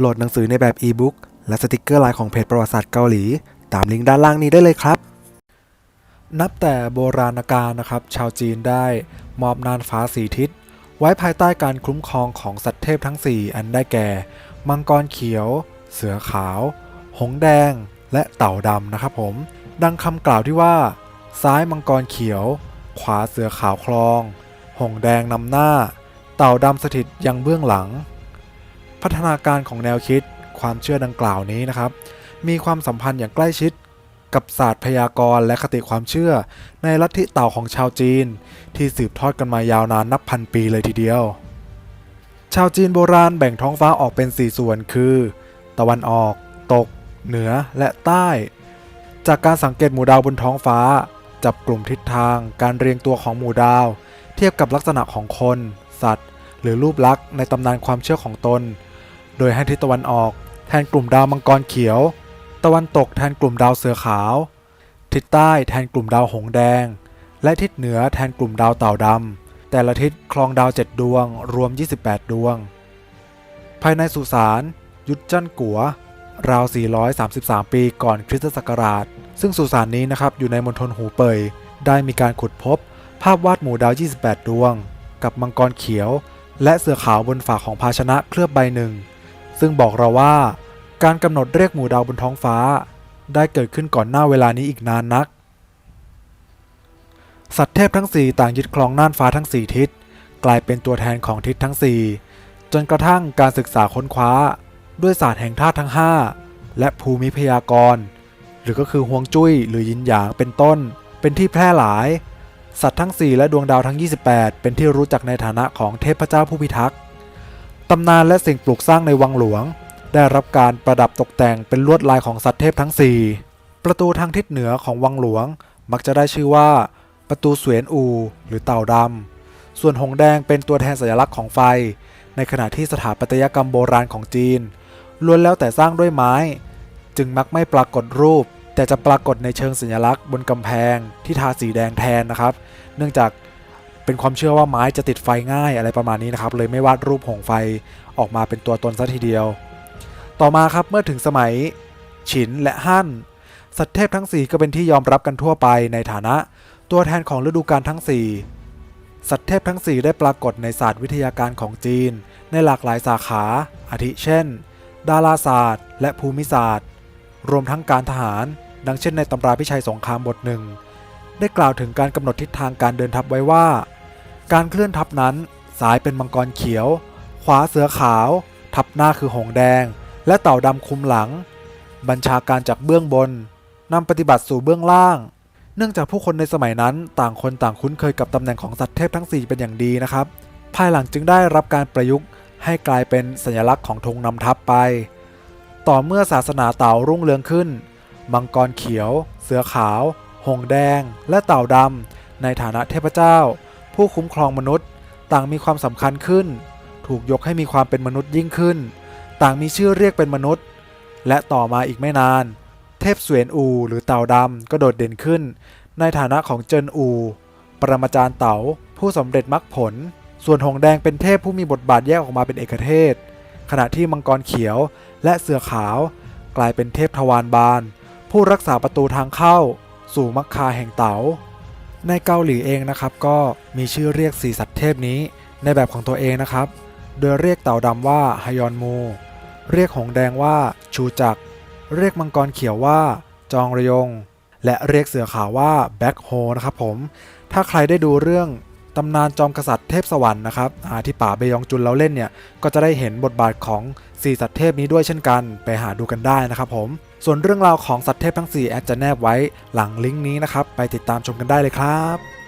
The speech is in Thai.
โหลดหนังสือในแบบอีบุ๊กและสติกเกอร์ลายของเพจประวัติศาสตร์เกาหลี ตามลิงก์ด้านล่างนี้ได้เลยครับ นับแต่โบราณกาลนะครับ ชาวจีนได้มอบนานฟ้าสีทิศ ไว้ภายใต้การคุ้มครองของสัตว์เทพทั้ง 4 อันได้แก่ มังกรเขียว เสือขาว หงแดง และเต่าดำนะครับผม ดังคำกล่าวที่ว่า ซ้ายมังกรเขียว ขวาเสือขาวคลอง หงแดงนำหน้า เต่าดำสถิตยังเบื้องหลัง พัฒนาการของแนวคิด ความเชื่อดังกล่าวนี้นะครับ มีความสัมพันธ์อย่างใกล้ชิดกับศาสตร์พยากรณ์และคติความเชื่อ ในลัทธิเต่าของชาวจีน ที่สืบทอดกันมายาวนานนับพันปีเลยทีเดียว ชาวจีนโบราณแบ่งท้องฟ้าออกเป็น 4 ส่วนคือ ตะวันออก ตก เหนือและใต้ จากการสังเกตหมู่ดาวบนท้องฟ้า จับกลุ่มทิศทาง การเรียงตัวของหมู่ดาว เทียบกับลักษณะของคน สัตว์ หรือรูปลักษณ์ในตำนานความเชื่อของตน โดยให้ทิศตะวันออกแทนกลุ่มดาวมังกรเขียว ตะวันตกแทนกลุ่มดาวเสือขาว ทิศใต้แทนกลุ่มดาวหงส์แดง และทิศเหนือแทนกลุ่มดาวเต่าดำแต่ละทิศคลองดาว 7 ดวง รวม 28 ดวง ภายในสุสานยุทธจันกัวราว 433 ปีก่อนคริสตศักราช ซึ่งสุสานนี้นะครับอยู่ในมณฑลหูเป่ยได้มีการขุดพบ ภาพวาดหมู่ดาว 28 ดวง กับมังกรเขียว และเสือขาวบนฝาของภาชนะเคลือบใบหนึ่ง ซึ่งบอกเราว่า การกำหนดเรียกหมู่ดาวบนท้องฟ้า ได้เกิดขึ้นก่อนหน้าเวลานี้อีกนานนัก สัตว์เทพทั้ง 4 ต่างยึดครองน่านฟ้าทั้ง 4 ทิศ กลายเป็นตัวแทนของทิศทั้ง 4 จนกระทั่งการศึกษาค้นคว้า ด้วยศาสตร์แห่งธาตุทั้ง 5 และภูมิพยากรณ์หรือก็คือฮวงจุ้ยหรือยินหยางเป็นต้น เป็นที่แพร่หลาย สัตว์ทั้ง 4 และดวงดาวทั้ง 28 เป็นที่รู้จักในฐานะของเทพเจ้าผู้พิทักษ์ ตำนานและสิ่งปลูกสร้างในวังหลวง ได้รับการประดับตกแต่งเป็นลวดลายของสัตว์เทพทั้ง 4 ประตูทางทิศเหนือของวังหลวง มักจะได้ชื่อว่า ประตูเสวียนอู หรือเต่าดำ ส่วนหงแดงเป็นตัวแทนสัญลักษณ์ของไฟ ในขณะที่สถาปัตยกรรมโบราณของจีนล้วนแล้วแต่สร้างด้วยไม้ จึงมักไม่ปรากฏรูป แต่จะปรากฏในเชิงสัญลักษณ์บนกำแพงที่ทาสีแดงแทนนะครับ เนื่องจาก เป็นความเชื่อว่าไม้จะติดไฟง่ายอะไรประมาณนี้นะครับเลยไม่วาดรูปหงไฟออกมาเป็นตัวตนซะทีเดียว ต่อมาครับเมื่อถึงสมัยฉินและฮั่นสัตว์เทพทั้ง 4 ก็เป็นที่ยอมรับกันทั่วไปในฐานะ ตัวแทนของฤดูกาลทั้ง 4 สัตว์เทพทั้ง 4 ได้ปรากฏในศาสตร์วิทยาการของจีน ในหลากหลายสาขา อาทิเช่น ดาราศาสตร์ และภูมิศาสตร์ รวมทั้งการทหาร ดังเช่นในตำราพิชัยสงครามบทหนึ่งได้กล่าวถึงการกำหนดทิศทางการเดินทัพไว้ว่า การเคลื่อนทัพนั้นซ้ายเป็นมังกรเขียว ขวาเสือขาว ทัพหน้าคือหงแดง และเต่าดำคุมหลัง บัญชาการจากเบื้องบนนำปฏิบัติสู่เบื้องล่าง เนื่องจากผู้คนในสมัยนั้นต่างคนต่างคุ้นเคยกับตำแหน่งของสัตว์เทพทั้ง 4 เป็นอย่างดีนะครับ ภายหลังจึงได้รับการประยุกต์ให้กลายเป็นสัญลักษณ์ของธงนำทัพไป ต่อเมื่อศาสนาเต่ารุ่งเรืองขึ้น มังกรเขียว เสือขาว หงแดง และเต่าดำในฐานะเทพเจ้า ผู้คุ้มครองมนุษย์ ต่างมีความสำคัญขึ้น ถูกยกให้มีความเป็นมนุษย์ยิ่งขึ้น ต่างมีชื่อเรียกเป็นมนุษย์ และต่อมาอีกไม่นาน เทพเสวียนอู หรือเต่าดำก็โดดเด่นขึ้น ในฐานะของเจินอู ปรมาจารย์เต๋าผู้สำเร็จมรรคผล ส่วนหงแดงเป็นเทพผู้มีบทบาทแยกออกมาเป็นเอกเทศ ขณะที่มังกรเขียวและเสือขาว กลายเป็นเทพทวารบานผู้รักษาประตูทางเข้า สู่มักคาแห่งเต๋า ในเกาหลีเองนะครับก็มีชื่อเรียกสีสัตว์เทพนี้ในแบบของตัวเองนะครับ โดยเรียกเต่าดำว่าฮยอนมู เรียกหงแดงว่าชูจัก เรียกมังกรเขียวว่าจองระยง และเรียกเสือขาวว่าแบ็คโฮนะครับผม ถ้าใครได้ดูเรื่อง ตำนานจอมกษัตริย์เทพสวรรค์นะครับที่ป่าเบยองจุนเราเล่นเนี่ยก็จะได้เห็นบทบาทของ4สัตว์เทพนี้ด้วยเช่นกัน ไปหาดูกันได้นะครับผมส่วนเรื่องราวของสัตว์เทพทั้ง4แอดจะแนบไว้หลังลิงก์นี้นะครับไปติดตามชมกันได้เลยครับ